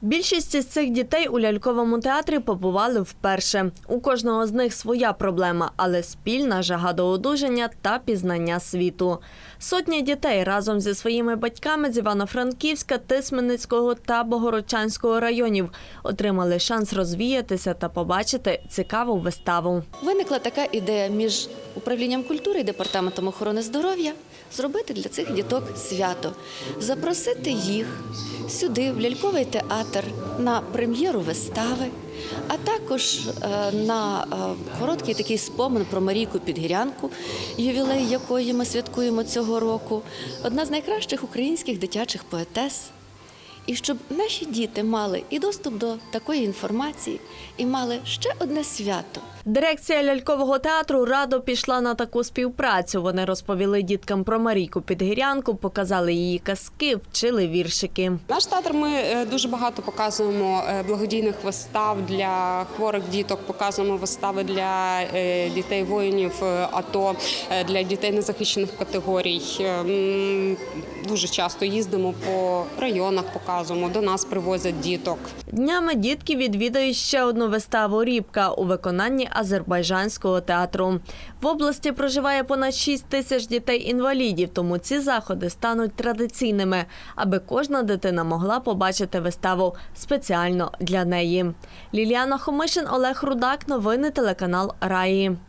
Більшість із цих дітей у ляльковому театрі побували вперше. У кожного з них своя проблема, але спільна жага до одужання та пізнання світу. Сотні дітей разом зі своїми батьками з Івано-Франківська, Тисменницького та Богородчанського районів отримали шанс розвіятися та побачити цікаву виставу. Виникла така ідея між управлінням культури і департаментом охорони здоров'я зробити для цих діток свято, запросити їх сюди, в ляльковий театр, на прем'єру вистави, а також е, на е, короткий такий спомин про Марійку Підгірянку, ювілей якої ми святкуємо цього року. Одна з найкращих українських дитячих поетес. І щоб наші діти мали і доступ до такої інформації, і мали ще одне свято. Дирекція лялькового театру радо пішла на таку співпрацю. Вони розповіли діткам про Марійку Підгірянку, показали її казки, вчили віршики. Наш театр ми е, дуже багато показуємо е, благодійних вистав для хворих діток, показуємо вистави для е, дітей воїнів АТО, для дітей незахищених категорій. Е, Дуже часто їздимо по районах, показуємо. До нас привозять діток. Днями дітки відвідають ще одну виставу Рібка у виконанні азербайджанського театру. В області проживає понад 6 тисяч дітей-інвалідів, тому ці заходи стануть традиційними, аби кожна дитина могла побачити виставу спеціально для неї. Ліліана Хомишин, Олег Рудак. Новини телеканал Раї.